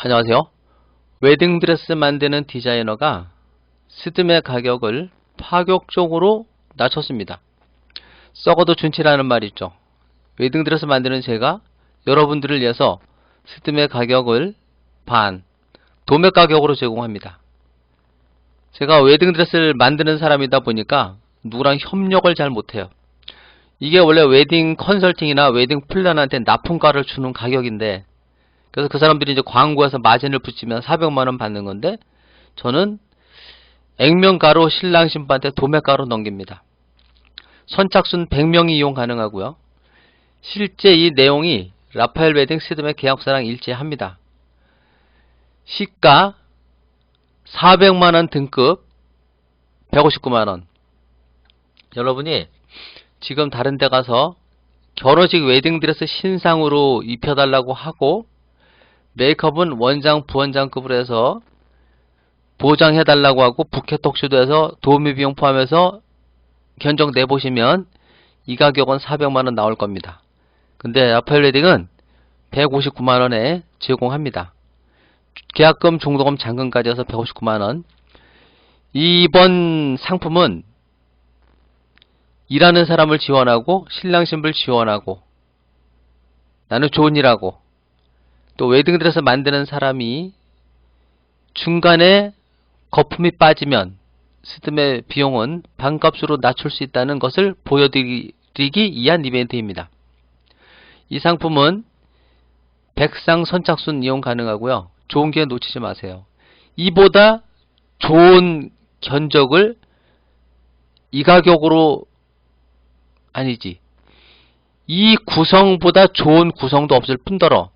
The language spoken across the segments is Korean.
안녕하세요. 웨딩드레스 만드는 디자이너가 스드메 가격을 파격적으로 낮췄습니다. 썩어도 준치라는 말 있죠. 웨딩드레스 만드는 제가 여러분들을 위해서 스드메 가격을 반, 도매 가격으로 제공합니다. 제가 웨딩드레스를 만드는 사람이다 보니까 누구랑 협력을 잘 못해요. 이게 원래 웨딩 컨설팅이나 웨딩 플랜한테 납품가를 주는 가격인데 그래서 그 사람들이 이제 광고에서 마진을 붙이면 400만원 받는 건데 저는 액면가로 신랑 신부한테 도매가로 넘깁니다. 선착순 100명이 이용 가능하고요. 실제 이 내용이 라파엘 웨딩 시드메 계약서랑 일치합니다. 시가 400만원 등급 159만원 여러분이 지금 다른 데 가서 결혼식 웨딩드레스 신상으로 입혀달라고 하고 메이크업은 원장 부원장급으로 해서 보장해달라고 하고 부켓 톡쇼도 해서 도우미 비용 포함해서 견적 내보시면 이 가격은 400만원 나올 겁니다. 근데 라파엘 웨딩은 159만원에 제공합니다. 계약금, 중도금, 잔금까지 해서 159만원. 이번 상품은 일하는 사람을 지원하고 신랑 신부를 지원하고 나는 좋은 일하고 또 웨딩 드레스 만드는 사람이 중간에 거품이 빠지면 스드메 비용은 반값으로 낮출 수 있다는 것을 보여드리기 위한 이벤트입니다. 이 상품은 백상 선착순 이용 가능하고요. 좋은 기회 놓치지 마세요. 이보다 좋은 견적을 이 가격으로 아니지. 이 구성보다 좋은 구성도 없을 뿐더러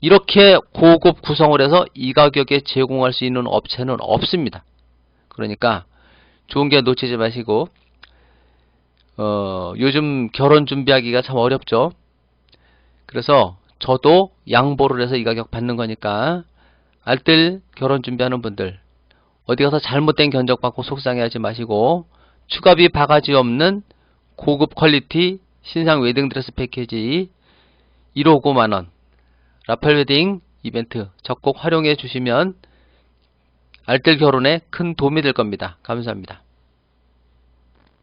이렇게 고급 구성을 해서 이 가격에 제공할 수 있는 업체는 없습니다. 그러니까 좋은 기회 놓치지 마시고 어, 요즘 결혼 준비하기가 참 어렵죠. 그래서 저도 양보를 해서 이 가격 받는 거니까 알뜰 결혼 준비하는 분들 어디 가서 잘못된 견적 받고 속상해하지 마시고 추가비 바가지 없는 고급 퀄리티 신상 웨딩드레스 패키지 159만원 라펠 웨딩 이벤트 적극 활용해 주시면 알뜰 결혼에 큰 도움이 될 겁니다. 감사합니다.